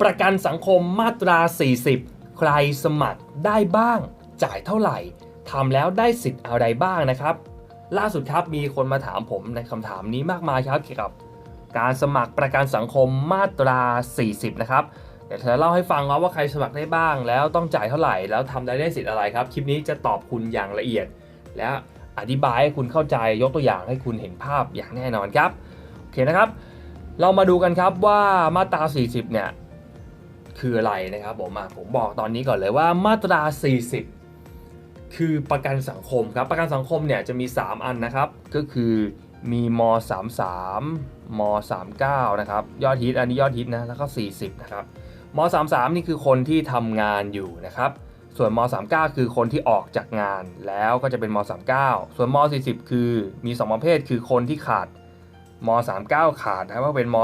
ประกันสังคมมาตรา 40 ใครสมัครได้บ้าง จ่ายเท่าไหร่ทำแล้วได้สิทธิ์อะไรบ้างนะครับ ล่าสุดครับมีคนมาถามผมในคำถามนี้มากมายครับเกี่ยวกับการสมัครประกันสังคมมาตรา 40 นะครับเดี๋ยวจะเล่าให้ฟังว่าใครสมัครได้บ้าง แล้วต้องจ่ายเท่าไหร่ แล้วทำได้ได้สิทธิ์อะไรครับ คลิปนี้จะตอบคุณอย่างละเอียด และอธิบายให้คุณเข้าใจยกตัวอย่างให้คุณเห็นภาพอย่างแน่นอนครับโอเคนะครับ เรามาดูกันครับว่ามาตรา 40 เนี่ย คืออะไรนะครับผมผมบอกตอนนี้ก่อนเลยว่ามาตรา 40 คือประกันสังคมครับประกันสังคมเนี่ยจะมี 3 อันนะครับ ก็คือมีม 33 ม 39 นะครับ ยอดฮิตอันนี้ยอดฮิตนะแล้วก็ 40 นะครับม 33 นี่คือคนที่ทำงานอยู่นะครับส่วนม 39 คือคนที่ออกจากงานแล้วก็จะเป็นม 39 ส่วนม 40 คือมี 2 ประเภทคือคนที่ขาดม 39 ขาดนะครับว่าเป็นม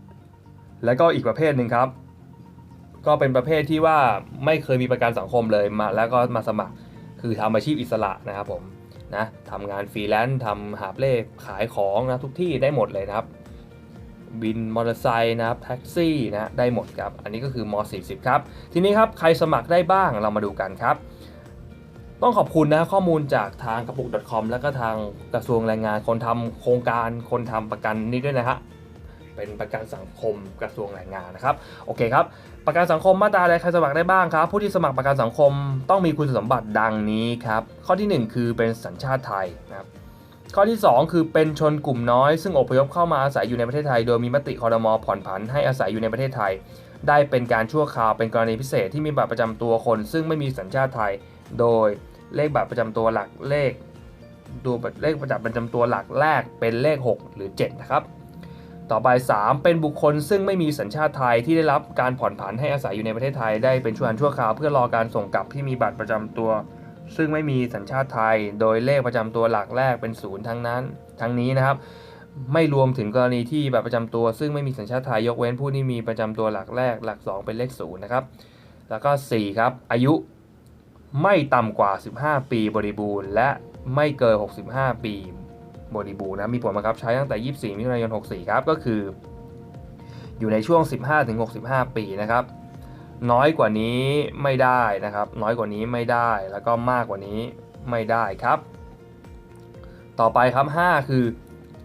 40 แล้วก็อีกประเภทหนึ่งครับ ก็เป็นประเภทที่ว่าไม่เคยมีประกันสังคมเลยมา แล้วก็มาสมัครคือทำอาชีพอิสระนะครับผมนะทำงานฟรีแลนซ์ทำหาบเล่ขายของนะทุกที่ได้หมดเลยนะครับ บินมอเตอร์ไซค์นะครับแท็กซี่นะได้หมดครับ อันนี้ก็คือม 40 ครับ ทีนี้ครับใครสมัครได้บ้างเรามาดูกันครับ ต้องขอบคุณนะข้อมูลจากทางกระปุก .com แล้วก็ทางกระทรวงแรงงานคนทำโครงการคนทำประกันนี้ด้วยนะฮะเป็นประกันสังคมกระทรวงแรงงานนะครับ โอเคครับ ประกันสังคมมาตราใดใครสมัครได้บ้างครับ ผู้ที่สมัครประกันสังคมต้องมีคุณสมบัติดังนี้ครับ ข้อทีหนึ่1 คือเป็นสัญชาติไทยนะครับข้อที่ 2 คือเป็นชนกลุ่มน้อย ซึ่งอพยพเข้ามาอาศัยอยู่ในประเทศไทย โดยมีมติคอรมอผ่อนผันให้อาศัยอยู่ในประเทศไทย ได้เป็นการชั่วคราวเป็นกรณีพิเศษที่มีบัตรประจำตัวคน ซึ่งไม่มีสัญชาติไทย โดยเลขบัตรประจำตัวหลักเลขตัวเลขประจำประจำตัวหลักแรกเป็นเลข 6 หรือ 7 นะครับ ต่อไป 3 เป็นบุคคลซึ่งไม่มีสัญชาติไทยที่ได้รับการผ่อนผันให้อาศัยอยู่ในประเทศไทยได้เป็นชั่วคราวชั่วคราวเพื่อรอการส่งกลับที่มีบัตรประจำตัว ซึ่งไม่มีสัญชาติไทย โดยเลขประจำตัวหลักแรกเป็นศูนย์ทั้งนั้น ทั้งนี้นะครับ ไม่รวมถึงกรณีที่บัตรประจำตัว ซึ่งไม่มีสัญชาติไทยยกเว้นผู้ที่มีประจำตัวหลักแรก หลัก 2 เป็นเลขศูนย์นะครับ แล้วก็ 4 ครับ อายุไม่ต่ำกว่า 15 ปีบริบูรณ์ และไม่เกิน 65 ปี บริบูรณ์นะมีผลบังคับใช้ตั้งแต่ 24 มิถุนายน 64 ครับ ก็คือ อยู่ในช่วง 15-65 ปีนะครับ น้อยกว่านี้ไม่ได้นะครับ น้อยกว่านี้ไม่ได้แล้วก็มากกว่านี้ไม่ได้ครับ ต่อไปครับ 5 คือ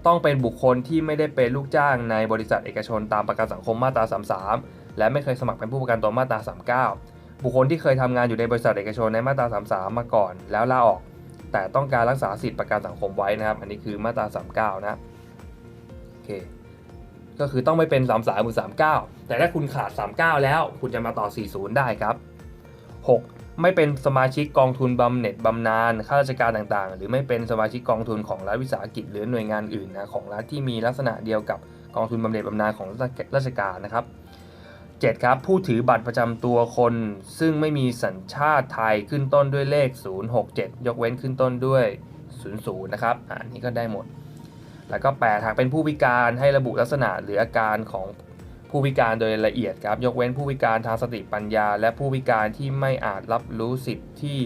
ต้องเป็นบุคคลที่ไม่ได้เป็นลูกจ้างในบริษัทเอกชนตามประกันสังคมมาตรา 33 และไม่เคยสมัครเป็นผู้ประกันตนมาตรา 39 บุคคลที่เคยทำงานอยู่ในบริษัทเอกชนในมาตรา 33 มาก่อน แล้วลาออก แต่ต้องการรักษาสิทธิประกันสังคมไว้นะครับ อันนี้คือมาตรา 39 นะโอเคก็คือต้องไม่เป็น 33หรือ39 แต่ถ้าคุณขาด 39 แล้วคุณจะมาต่อ 40 ได้ครับ 6. ไม่เป็นสมาชิกกองทุนบำเหน็จบำนาญข้าราชการต่างๆ หรือไม่เป็นสมาชิกกองทุนของรัฐวิสาหกิจหรือหน่วยงานอื่นนะของรัฐที่มีลักษณะเดียวกับกองทุนบำเหน็จบำนาญของราชการนะครับ 7. ครับ ผู้ถือบัตรประจำตัวคน ซึ่งไม่มีสัญชาติไทยขึ้นต้นด้วยเลข 067 ยกเว้นขึ้นต้นด้วย 00 นะครับอันนี้ก็ได้หมด แล้วก็ 8 หากเป็นผู้พิการให้ระบุลักษณะหรืออาการของผู้พิการโดยละเอียดครับ ยกเว้นผู้พิการทางสติปัญญา และผู้พิการที่ไม่อาจรับรู้สิทธิ์ที่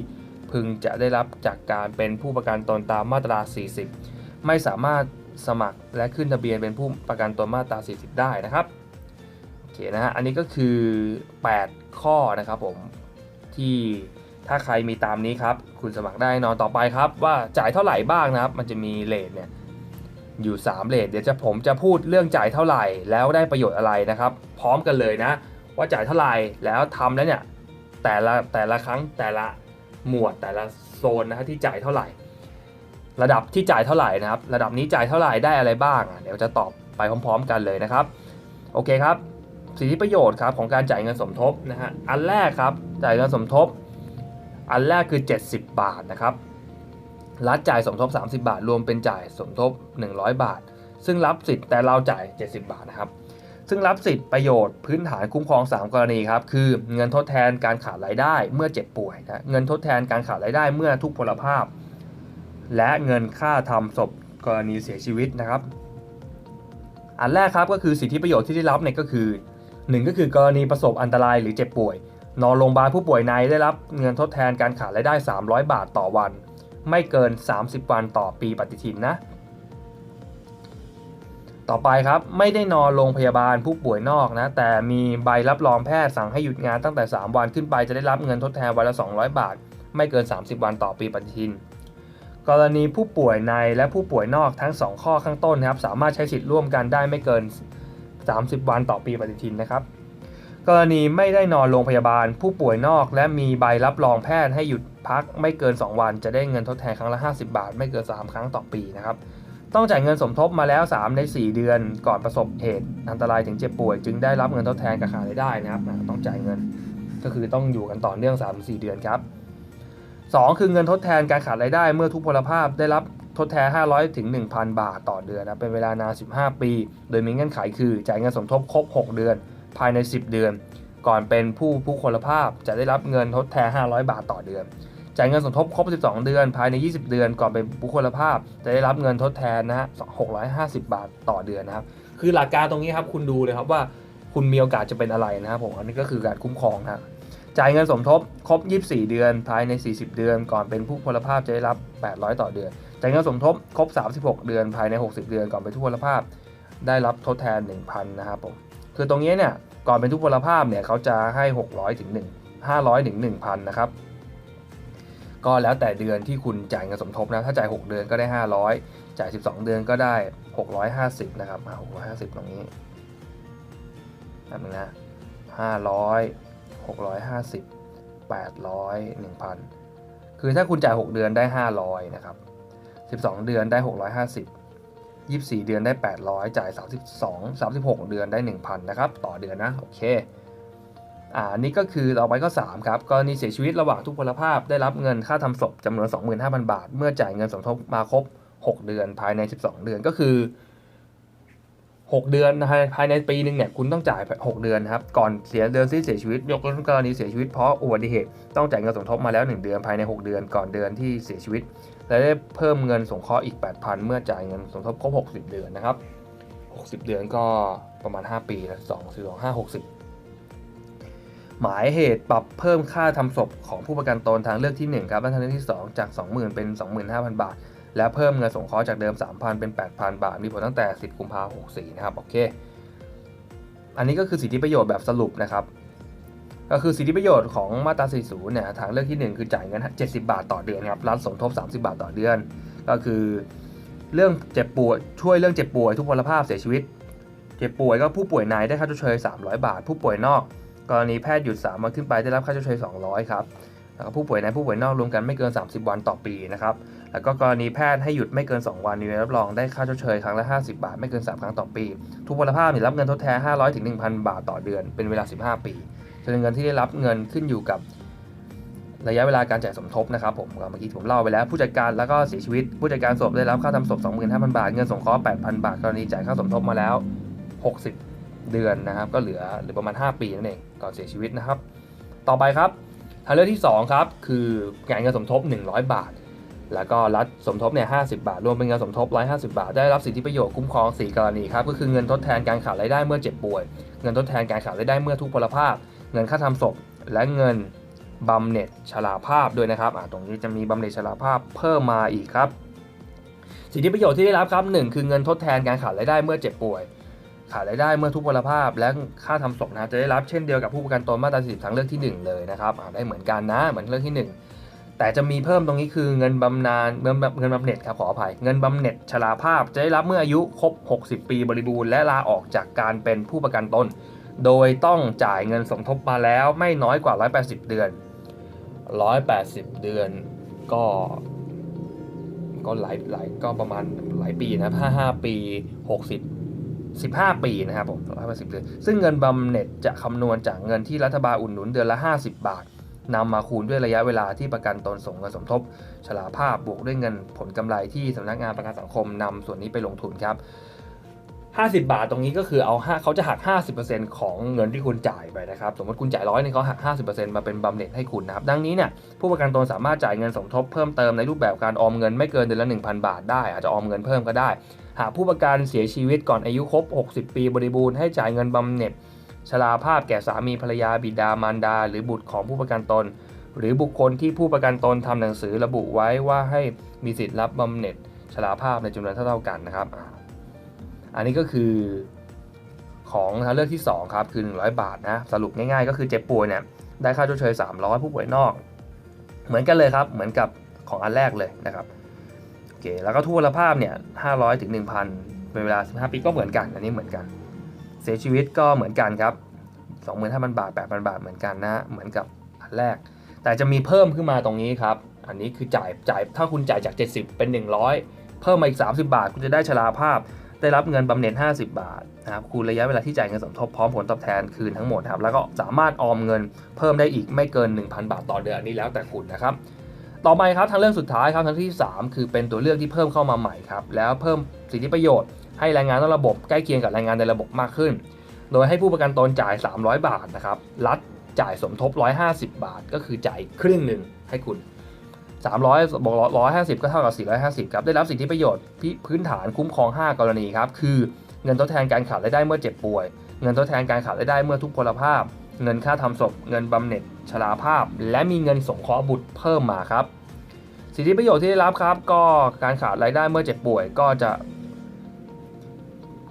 พึงจะได้รับจากการเป็นผู้ประกันตนตามมาตรา 40 ไม่สามารถสมัครและขึ้นทะเบียนเป็นผู้ประกันตนมาตรา 40 ได้นะครับ เคนะฮะ อันนี้ก็คือ 8 ข้อนะครับผม ที่ถ้าใครมีตามนี้ครับ คุณสมัครได้นอนต่อไปครับ ว่าจ่ายเท่าไหร่บ้างนะครับ มันจะมีเลทเนี่ยอยู่ 3เลทเดี๋ยวจะผมจะพูดเรื่องจ่ายเท่าไหร่ แล้วได้ประโยชน์อะไรนะครับ พร้อมกันเลยนะ ว่าจ่ายเท่าไหร่แล้วทำแล้วเนี่ยแต่ละแต่ละครั้งแต่ละหมวดแต่ละโซนนะฮะที่จ่ายเท่าไหร่ ระดับที่จ่ายเท่าไหร่นะครับ ระดับนี้จ่ายเท่าไหร่ได้อะไรบ้างอะเดี๋ยวจะตอบไปพร้อม ๆ กันเลยนะครับ โอเคครับ สิทธิประโยชน์ครับของการจ่ายเงินสมทบนะฮะอันแรกครับจ่ายเงินสมทบ อันแรกคือ 70 บาทนะครับรัฐจ่ายสมทบ 30 บาท รวมเป็นจ่ายสมทบ 100 บาท ซึ่งรับสิทธิ์แต่เราจ่าย 70 บาทนะครับซึ่งรับสิทธิ์ประโยชน์พื้นฐานคุ้มครอง 3 กรณีครับ คือเงินทดแทนการขาดรายได้เมื่อเจ็บป่วยนะเงินทดแทนการขาดรายได้เมื่อทุกพลภาพ และเงินค่าทำศพกรณีเสียชีวิตนะครับ อันแรกครับก็คือสิทธิประโยชน์ที่ได้รับเนี่ยก็คือ 1 ก็คือกรณีประสบอันตรายหรือเจ็บป่วย นอนโรงพยาบาลผู้ป่วยในได้รับเงินทดแทนการขาดรายได้ 300 บาทต่อวัน ไม่เกิน 30 วันต่อปีปฏิทินนะ ต่อไปครับไม่ได้นอนโรงพยาบาลผู้ป่วยนอกนะ แต่มีใบรับรองแพทย์สั่งให้หยุดงานตั้งแต่ 3 วันขึ้นไปจะได้รับเงินทดแทนวันละ 200 บาท ไม่เกิน 30 วันต่อปีปฏิทินกรณีผู้ป่วยในและผู้ป่วยนอกทั้ง 2 ข้อข้างต้นนะครับสามารถใช้สิทธิ์ร่วมกันได้ไม่เกิน 30 วันต่อปีปฏิทินนะครับ กรณีไม่ได้นอนโรงพยาบาล ผู้ป่วยนอก และมีใบรับรองแพทย์ให้หยุดพักไม่เกิน 2 วัน จะได้เงินทดแทนครั้งละ 50 บาท ไม่เกิน 3 ครั้งต่อปีนะครับต้องจ่ายเงินสมทบมาแล้ว 3 ใน 4 เดือนก่อนประสบเหตุอันตรายถึงเจ็บป่วย จึงได้รับเงินทดแทนกับขาดรายได้นะครับต้องจ่ายเงินก็คือต้องอยู่กันต่อเนื่อง 3-4 เดือนครับ 2 คือเงินทดแทนการขาดรายได้เมื่อทุกพลภาพได้รับ ทดแทน 500 ถึง 1,000 บาทต่อเดือนนะ เป็นเวลานาน 15 ปี โดยมีเงื่อนไขคือ จ่ายเงินสมทบครบ 6 เดือน ภายใน 10 เดือน ก่อนเป็นผู้ผู้คนภาพจะได้รับเงินทดแทน 500 บาทต่อเดือน จ่ายเงินสมทบครบ 12 เดือน ภายใน 20 เดือน ก่อนเป็นผู้คนภาพ จะได้รับเงินทดแทนนะฮะ 650 บาทต่อเดือนนะครับ คือหลักการตรงนี้ครับ คุณดูเลยครับว่าคุณมีโอกาสจะเป็นอะไรนะครับผม อันนี้ก็คือการคุ้มครองนะจ่ายเงินสมทบครบ 24 เดือน ภายใน 40 เดือน ก่อนเป็นผู้พลภาพจะได้รับ 800 ต่อเดือน จ่ายเงินสมทบครบ 36 เดือนภายใน 60 เดือนก่อนเป็นทุพพลภาพ ได้รับทดแทน 1,000 นะครับผมคือตรงนี้เนี่ยก่อนเป็นทุพพลภาพเนี่ยเขาจะให้ 600ถึง1 500ถึง1,000 นะครับ ก็แล้วแต่เดือนที่คุณจ่ายเงินสมทบนะถ้าจ่าย 6 เดือนก็ได้ 500 จ่าย 12 เดือนก็ได้ 650 นะครับอ่า650 ตรงนี้แบบนึงนะ500 650 800 1,000 คือถ้าคุณจ่าย 6 เดือนได้ 500 นะครับ 12 เดือนได้ 650 24 เดือนได้ 800 จ่าย 32 36 เดือนได้ 1,000 นะครับ ต่อเดือนนะ โอเค อ่านี่ก็คือต่อไปก็ 3 ครับกรณีเสียชีวิตระหว่างทุกพลภาพ ได้รับเงินค่าทำศพจำนวน 25,000 บาท เมื่อจ่ายเงินสมทบมาครบ 6 เดือนภายใน 12 เดือนก็คือ 6 เดือนภายภายในปีหนึ่งเนี่ยคุณต้องจ่าย 6 เดือนครับ ก่อนเสียเดือนที่เสียชีวิต ยกเว้นกรณีเสียชีวิตเพราะอุบัติเหตุ ต้องจ่ายเงินสมทบมาแล้ว 1 เดือนภายใน 6 เดือนก่อนเดือนที่เสียชีวิต และได้เพิ่มเงินสงเคราะห์อีก 8,000 เมื่อจ่ายเงินสมทบครบ 60 เดือนนะครับ 60 เดือนก็ประมาณ 5 ปีนะ2 4 2 5 60 หมายเหตุปรับเพิ่มค่าทำศพของผู้ประกันตนทางเลือกที่ 1 ครับและทางเลือกที่ 2 จาก 20,000 เป็น 25,000 บาท และเพิ่มเงินสงเคราะห์จากเดิม 3,000 เป็น 8,000 บาท มีผลตั้งแต่ 10 กุมภาพันธ์64 นะครับ โอเค อันนี้ก็คือสิทธิประโยชน์แบบสรุปนะครับ ก็คือสิทธิประโยชน์ของมาตรา 40 เนี่ยทางเลือกที่ 1 คือจ่ายเงิน 70 บาทต่อเดือนครับรัฐสมทบ 30 บาทต่อเดือน ก็คือเรื่องเจ็บป่วยช่วยเรื่องเจ็บป่วยทุกพลภาพเสียชีวิต เจ็บป่วยก็ผู้ป่วยในได้ค่าชดเชย 300 บาท ผู้ป่วยนอก กรณีแพทย์หยุด 3 วันขึ้นไปได้รับค่าชดเชย 200 ครับแล้วก็ผู้ป่วยในผู้ป่วยนอกรวมกันไม่เกิน 30 วันต่อปีนะครับแล้วก็กรณีแพทย์ให้หยุดไม่เกิน 2 วันมีรับรองได้ค่าชดเชยครั้งละ 50 บาท ไม่เกิน 3 ครั้งต่อปี ทุกพลภาพรับเงินทดแทน 500-1,000 บาทต่อเดือนเป็นเวลา 15 ปี จำนวนเงินที่ได้รับเงินขึ้นอยู่กับระยะเวลาการจ่ายสมทบนะครับผมเมื่อกี้ผมเล่าไปแล้วผู้จัดการแล้วก็เสียชีวิต ผู้จัดการศพได้รับค่าทำศพ 25,000 บาท เงินสงเคราะห์ 8,000 บาทกรณีจ่ายค่าสมทบมาแล้ว 60 เดือนนะครับก็เหลือหรือประมาณ 5 ปีนั่นเองก่อนเสียชีวิตนะครับ ต่อไปครับทางเลือกที่ 2 ครับ คือจ่ายเงินสมทบ 100 บาท แล้วก็รัฐสมทบเนี่ย50บาท รวมเป็นเงินสมทบ 150 บาท ได้รับสิทธิประโยชน์คุ้มครอง 4 กรณีครับก็คือเงินทดแทนการขาดรายได้เมื่อเจ็บป่วย เงินทดแทนการขาดรายได้เมื่อทุกพลภาพ เงินค่าทำศพและเงินบำเหน็จชราภาพด้วยนะครับตรงนี้จะมีบำเหน็จชราภาพเพิ่มมาอีกครับสิทธิประโยชน์ที่ได้รับครับหนึ่งคือเงินทดแทนการขาดรายได้เมื่อเจ็บป่วย ขาดรายได้เมื่อทุกพลภาพ และค่าทำศพนะจะได้รับเช่นเดียวกับผู้ประกันตนมาตรา40ทางเลือกที่ 1 เลยนะครับได้เหมือนกันนะเหมือนเลือกที่ 1 แต่จะมีเพิ่มตรงนี้คือเงินบำนาญเงินบำเงินบำเหน็จครับขออภัยเงินบำเหน็จชราภาพ จะได้รับเมื่ออายุครบ 60 ปีบริบูรณ์และลาออกจากการเป็นผู้ประกันตน โดยต้องจ่ายเงินสมทบมาแล้วไม่น้อยกว่า 180 เดือน 180 เดือนก็ ก็หลายหลายก็ประมาณหลายปีนะ55 ปี 60 15 ปีนะครับผม180 เดือน ซึ่งเงินบำเหน็จจะคำนวณจากเงินที่รัฐบาลอุดหนุนเดือนละ 50 บาทนำมาคูณด้วยระยะเวลาที่ประกันตนส่งเงินสมทบ ชราภาพบวกด้วยเงินผลกำไรที่สำนักงานประกันสังคมนำส่วนนี้ไปลงทุนครับ 50 บาทตรงนี้ก็คือเอา5เขาจะหัก 50%ของเงินที่คุณจ่ายไปนะครับ สมมติคุณจ่ายร้อยนึงเขาหัก 50%มาเป็นบำเหน็จให้คุณนะครับ ดังนี้เนี่ยผู้ประกันตนสามารถจ่ายเงินสมทบเพิ่มเติมในรูปแบบการออมเงินไม่เกินเดือนละ 1,000 บาทได้ อาจจะออมเงินเพิ่มก็ได้ หากผู้ประกันเสียชีวิตก่อนอายุครบ 60 ปีบริบูรณ์ให้จ่ายเงินบำเหน็จชราภาพแก่สามีภรรยาบิดามารดา หรือบุตรของผู้ประกันตน หรือบุคคลที่ผู้ประกันตนทำหนังสือระบุไว้ว่าให้มีสิทธิ์รับบำเหน็จชราภาพในจำนวนเท่าๆกันนะครับ อันนี้ก็คือของทางเลือกที่ 2 ครับ คือ 100 บาทนะ สรุปง่ายๆ ก็คือเจ็บป่วยเนี่ย ได้ค่าชดเชย 300 ผู้ป่วยนอก เหมือนกันเลยครับ เหมือนกับของอันแรกเลยนะครับ โอเค แล้วก็ทุพพลภาพเนี่ย 500 ถึง 1,000 เป็นเวลา 15 ปีก็เหมือนกัน อันนี้เหมือนกัน เสียชีวิตก็เหมือนกันครับ 25,000 บาท 8,000 บาทเหมือนกันนะ เหมือนกับอันแรก แต่จะมีเพิ่มขึ้นมาตรงนี้ครับ อันนี้คือจ่าย จ่าย ถ้าคุณจ่ายจาก 70 เป็น 100 เพิ่มมาอีก 30 บาท คุณจะได้ชราภาพ ได้รับเงินบำเหน็จ 50 บาทนะครับคูณระยะเวลาที่จ่ายเงินสมทบพร้อมผลตอบแทนคืนทั้งหมดครับแล้วก็สามารถออมเงินเพิ่มได้อีกไม่เกิน 1,000 บาทต่อเดือนอันนี้แล้วแต่คุณนะครับต่อไปครับทางเรื่องสุดท้ายครับทางที่ 3 คือเป็นตัวเลือกที่เพิ่มเข้ามาใหม่ครับแล้วเพิ่มสิทธิประโยชน์ให้แรงงานนอกระบบใกล้เคียงกับแรงงานในระบบมากขึ้น โดยให้ผู้ประกันตนจ่าย 300 บาทนะครับรัฐจ่ายสมทบ 150 บาท ก็คือจ่ายครึ่งหนึ่งให้คุณ 300บวก150 ก็เท่ากับ 450 ครับ ได้รับสิทธิประโยชน์พื้นฐานคุ้มครอง 5 กรณีครับ คือเงินทดแทนการขาดรายได้เมื่อเจ็บป่วย เงินทดแทนการขาดรายได้เมื่อทุกพลภาพ เงินค่าทำศพ เงินบำเหน็จชราภาพ และมีเงินสงเคราะห์บุตรเพิ่มมาครับ สิทธิประโยชน์ที่ได้รับครับ ก็การขาดรายได้เมื่อเจ็บป่วย ก็จะ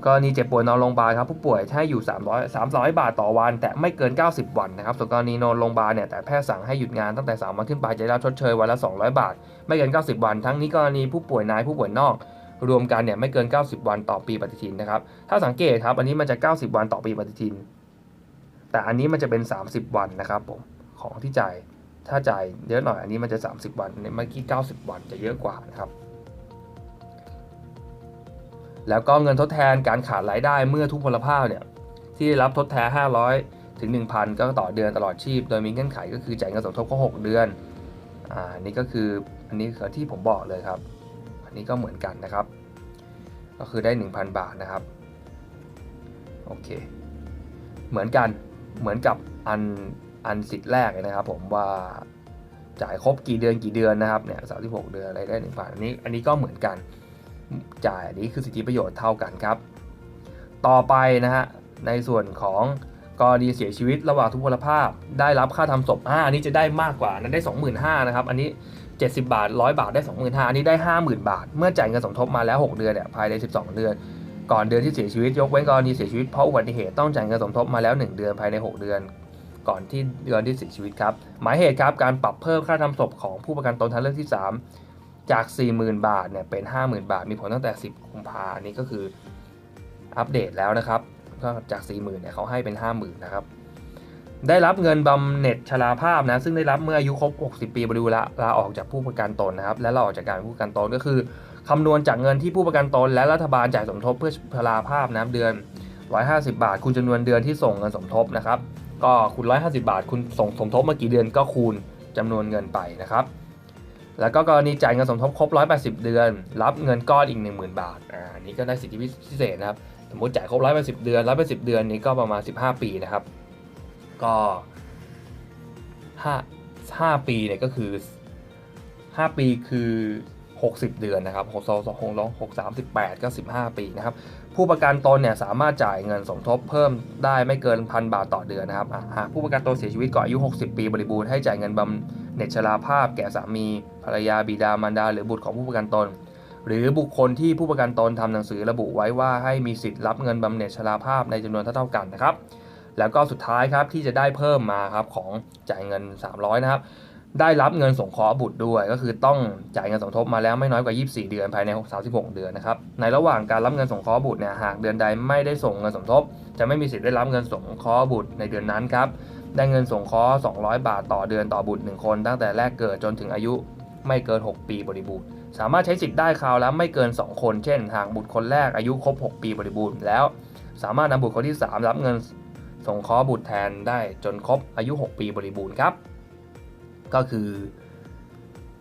กรณีเจ็บป่วยนอนโรงพยาบาลครับผู้ป่วยให้อยู่ 300 300 บาทต่อวัน แต่ไม่เกิน 90 วันนะครับส่วนกรณีนอนโรงพยาบาลเนี่ยแต่แพทย์สั่งให้หยุดงานตั้งแต่ 3 วันขึ้นไปจะได้รับชดเชยวันละ 200 บาท ไม่เกิน 90 วัน ทั้งนี้กรณีผู้ป่วยในผู้ป่วยนอก รวมกันเนี่ยไม่เกิน 90 วันต่อปีปฏิทินนะครับถ้าสังเกตครับอันนี้มันจะ 90 วันต่อปีปฏิทิน แต่อันนี้มันจะเป็น 30 วันนะครับผมของที่จ่ายถ้าจ่ายเยอะหน่อยอันนี้มันจะ 30 วันนี่เมื่อกี้ 90 วันจะเยอะกว่านะครับ แล้วก็เงินทดแทนการขาดรายได้เมื่อทุกพลภาพเนี่ยที่ได้รับทดแทน 500 ถึง 1,000 ก็ต่อเดือนตลอดชีพ โดยมีเงื่อนไขก็คือจ่ายเงินสมทบก็6เดือนอ่านี่ก็คืออันนี้คือที่ผมบอกเลยครับ อันนี้ก็เหมือนกันนะครับ ก็คือได้ 1,000 บาทนะครับโอเค เหมือนกันเหมือนกับอันอันสิทธิ์แรกนะครับ ผมว่าจ่ายครบกี่เดือนกี่เดือนนะครับเนี่ยสาเดือนอะไรได้หนึ่งพันอันนี้อันนี้ก็เหมือนกัน จ่ายนี้คือสิทธิประโยชน์เท่ากันครับ ต่อไปนะฮะในส่วนของกรณีเสียชีวิตระหว่างทุพพลภาพ ได้รับค่าทำศพอ่าอันนี้จะได้มากกว่านั้นได้ 25,000นะครับอันนี้ 70 บาท 100 บาทได้ 25,000อันนี้ได้ 50,000 บาท เมื่อจ่ายเงินสมทบมาแล้ว 6 เดือนเนี่ยภายใน 12 เดือน ก่อนเดือนที่เสียชีวิตยกเว้นกรณีเสียชีวิตเพราะอุบัติเหตุต้องจ่ายเงินสมทบมาแล้ว 1 เดือนภายใน 6 เดือน ก่อนที่เดือนที่เสียชีวิตครับหมายเหตุครับการปรับเพิ่มค่าทำศพของผู้ประกันตนทางเลือกที่ 3 จาก 40,000 บาทเนี่ยเป็น 50,000 บาท มีผลตั้งแต่ 10กุมภาอันนี้ก็คืออัปเดตแล้วนะครับ ก็จาก 40,000เนี่ยเขาให้เป็น 50,000 นะครับ ได้รับเงินบำเหน็จชราภาพนะ ซึ่งได้รับเมื่ออายุครบ 60 ปีบริบูรละลาออกจากผู้ประกันตนนะครับ และลาออกจากการเป็นผู้ประกันตนก็คือคำนวณจากเงินที่ผู้ประกันตน และรัฐบาลจ่ายสมทบเพื่อชราภาพนะเดือน 150 บาท คูณจำนวนเดือนที่ส่งเงินสมทบนะครับ ก็คูณ150 บาท คุณส่งสมทบมากี่เดือนก็คูณจำนวนเงินไปนะครับ แล้วก็กรณีจ่ายเงินสมทบครบ 180 เดือน รับเงินก้อนอีก 10,000 บาทอ่านี้ก็ได้สิทธิพิเศษนะครับ สมมติจ่ายครบ 180 เดือน 180 เดือนนี้ก็ประมาณ 15 ปีนะครับ ก็5 5ปีเนี่ยก็คือ 5 ปีคือ 60 เดือนนะครับ6 2 2 6 6 3 8ก็ 15 ปีนะครับ ผู้ประกันตนเนี่ยสามารถจ่ายเงินสมทบเพิ่มได้ไม่เกินพันบาทต่อเดือนนะครับหากผู้ประกันตนเสียชีวิตก่อนอายุ 60 ปีบริบูรณ์ให้จ่ายเงินบำเหน็จชราภาพ แก่สามีภรรยาบิดามารดา หรือบุตรของผู้ประกันตน หรือบุคคลที่ผู้ประกันตนทำหนังสือระบุไว้ว่าให้มีสิทธิ์รับเงินบำเหน็จชราภาพในจำนวนเท่าๆกันนะครับแล้วก็สุดท้ายครับที่จะได้เพิ่มมาครับของจ่ายเงิน 300 นะครับ ได้รับเงินสงเคราะห์บุตรด้วย ก็คือต้องจ่ายเงินสมทบมาแล้วไม่น้อยกว่า 24 เดือนภายใน 36 เดือนนะครับในระหว่างการรับเงินสงเคราะห์บุตรเนี่ยหากเดือนใดไม่ได้ส่งเงินสมทบ จะไม่มีสิทธิ์ได้รับเงินสงเคราะห์บุตรในเดือนนั้นครับได้เงินสงเคราะห์200 บาทต่อเดือนต่อบุตร 1 คน ตั้งแต่แรกเกิดจนถึงอายุไม่เกิน 6 ปีบริบูรณ์ สามารถใช้สิทธิ์ได้คราวละไม่เกิน 2 คน เช่น หากบุตรคนแรกอายุครบ 6 ปีบริบูรณ์แล้ว สามารถนำบุตรคนที่ 3 รับเงินสงเคราะห์บุตรแทนได้จนครบอายุ 6 ปีบริบูรณ์ครับ ก็คือ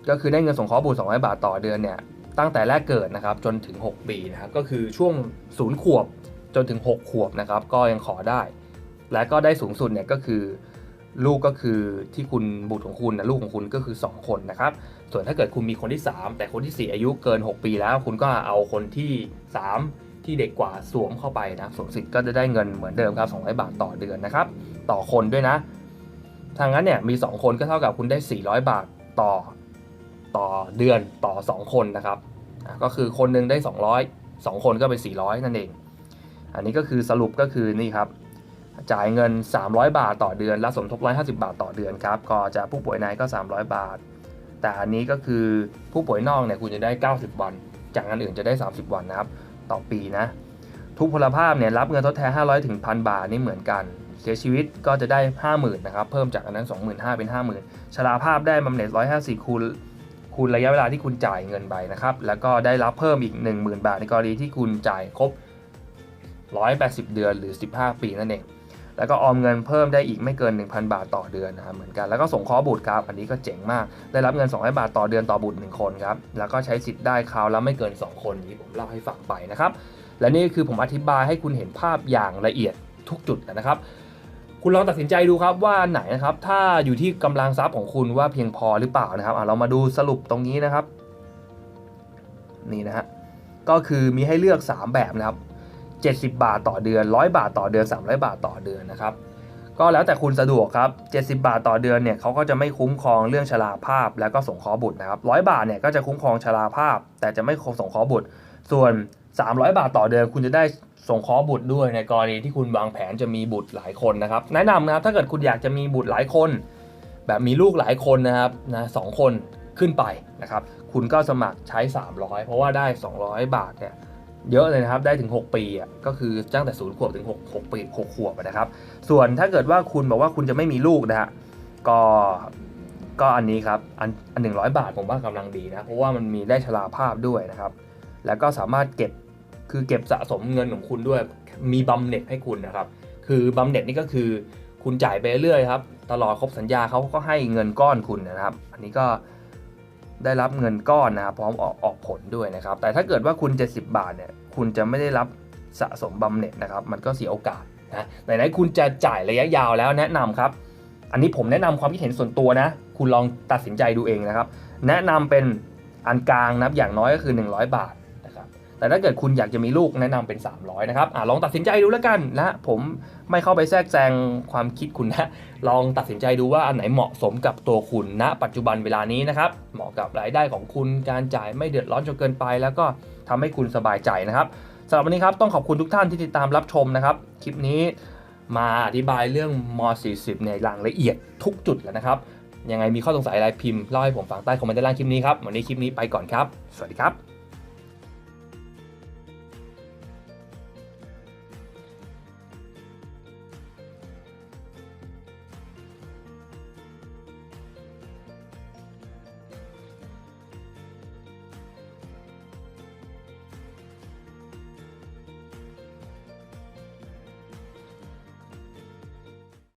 ก็คือได้เงินสงเคราะห์บุตร200 บาทต่อเดือนเนี่ยตั้งแต่แรกเกิดนะครับจนถึง 6 ปีนะครับก็คือช่วง 0 ขวบจนถึง 6 ขวบนะครับก็ยังขอได้ และก็ได้สูงสุดเนี่ยก็คือลูกก็คือที่คุณบุตรของคุณนะลูกของคุณก็คือ 2 คนนะครับ ส่วนถ้าเกิดคุณมีคนที่ 3 แต่คนที่ 4 อายุเกิน 6 ปีแล้ว คุณก็เอาคนที่ 3 ที่เด็กกว่าสวมเข้าไปนะสวมสิทธิ์ก็จะได้เงินเหมือนเดิมครับ200 บาทต่อเดือนนะครับ ต่อคนด้วยนะ ทางนั้นเนี่ยมี 2 คนก็เท่ากับคุณได้ 400 บาทต่อต่อเดือนต่อ 2 คนนะครับ ก็คือคนหนึงได้ 200 2 คนก็เป็น 400 นั่นเอง อันนี้ก็คือสรุปก็คือนี่ครับ จ่ายเงิน 300 บาทต่อเดือน และสมทบ 150 บาทต่อเดือนครับ ก็จะผู้ป่วยในก็ 300 บาท แต่อันนี้ก็คือผู้ป่วยนอกเนี่ยคุณจะได้ 90 วัน จากอันอื่นจะได้ 30 วันนะครับ ต่อปีนะ ทุกพลภาพเนี่ยรับเงินทดแทน 500 ถึง 1,000 บาทนี่เหมือนกัน สียชีวิตก็จะได้ 50,000นะครับเพิ่มจากอันนั้น 25,000เป็น 50,000ชราภาพได้บำเหน็จ150คูณคูณระยะเวลาที่คุณจ่ายเงินไปนะครับแล้วก็ได้รับเพิ่มอีก 10,000 บาทในกรณีที่คุณจ่ายครบ 180 เดือนหรือ 15 ปีนั่นเองแล้วก็ออมเงินเพิ่มได้อีกไม่เกิน 1,000 บาทต่อเดือนนะครับเหมือนกันแล้วก็ส่งข้อบุตรครับอันนี้ก็เจ๋งมาก ได้รับเงิน 200 บาทต่อเดือนต่อบุตร 1 คนครับแล้วก็ใช้สิทธิ์ได้คราวละไม่เกิน 2 คนนี้ผมเล่าให้ฟังไปนะครับและนี่คือผมอธิบายให้คุณเห็นภาพอย่างละเอียดทุกจุดนะครับ คุณลองตัดสินใจดูครับว่าไหนนะครับ ถ้าอยู่ที่กำลังทรัพย์ของคุณว่าเพียงพอหรือเปล่านะครับอะเรามาดูสรุปตรงนี้นะครับ นี่นะฮะก็คือมีให้เลือก 3 แบบนะครับ 70 บาทต่อเดือน 100 บาทต่อเดือน 300 บาทต่อเดือนนะครับ ก็แล้วแต่คุณสะดวกครับ 70 บาทต่อเดือนเนี่ยเขาก็จะไม่คุ้มครองเรื่องชราภาพ แล้วก็ส่งเคราะห์บุตรนะครับ 100 บาทเนี่ยก็จะคุ้มครองชราภาพ แต่จะไม่ส่งเคราะห์บุตร ส่วน 300 บาทต่อเดือนคุณจะได้ส่งเคราะห์บุตรด้วยในกรณีที่คุณวางแผนจะมีบุตรหลายคนนะครับ แนะนำนะครับถ้าเกิดคุณอยากจะมีบุตรหลายคน แบบมีลูกหลายคนนะครับนะสองคนขึ้นไปนะครับ คุณก็สมัครใช้ 300 เพราะว่าได้ 200 บาทเนี่ยเยอะเลยนะครับ ได้ถึง 6 ปีอะก็คือตั้งแต่0ขวบถึง 6 6 ปี 6 ขวบนะครับ ส่วนถ้าเกิดว่าคุณบอกว่าคุณจะไม่มีลูกนะฮะก็ก็อันนี้ครับ อันอันหนึ่งบาทผมว่ากำลังดีนะ เพราะว่ามันมีได้ชราภาพด้วยนะครับ แล้วก็สามารถเก็บ คือเก็บสะสมเงินของคุณด้วย มีบำเหน็จให้คุณนะครับ คือบำเหน็จนี่ก็คือคุณจ่ายไปเรื่อยครับ ตลอดครบสัญญาเขาก็ให้เงินก้อนคุณนะครับ อันนี้ก็ได้รับเงินก้อนนะครับพร้อมออกออกผลด้วยนะครับ แต่ถ้าเกิดว่าคุณ 70 บาทเนี่ย คุณจะไม่ได้รับสะสมบำเหน็จนะครับ มันก็เสียโอกาสนะไหนๆคุณจะจ่ายระยะยาวแล้วแนะนำครับ อันนี้ผมแนะนำความคิดเห็นส่วนตัวนะ คุณลองตัดสินใจดูเองนะครับ แนะนำเป็นอันกลางนับอย่างน้อยก็คือ 100 บาท แต่ถ้าเกิดคุณอยากจะมีลูกแนะนำเป็น 300 นะครับอลองตัดสินใจดูแล้วกันนะผมไม่เข้าไปแทรกแซงความคิดคุณนะ ลองตัดสินใจดูว่าอันไหนเหมาะสมกับตัวคุณณปัจจุบันเวลานี้นะครับ เหมาะกับรายได้ของคุณการจ่ายไม่เดือดร้อนจนเกินไป แล้วก็ทำให้คุณสบายใจนะครับสำหรับวันนี้ครับต้องขอบคุณทุกท่านที่ติดตามรับชมนะครับคลิปนี้มาอธิบายเรื่องม .40 ในรางละเอียดทุกจุดแล้วนะครับยังไงมีข้อสงสัยอะไรพิมพ์เล่าให้ผมฟังใต้คอมเมนต์ด้านล่างคลิปนี้ครับวันนี้คลิปนี้ไปก่อนครับ สวัสดีครับ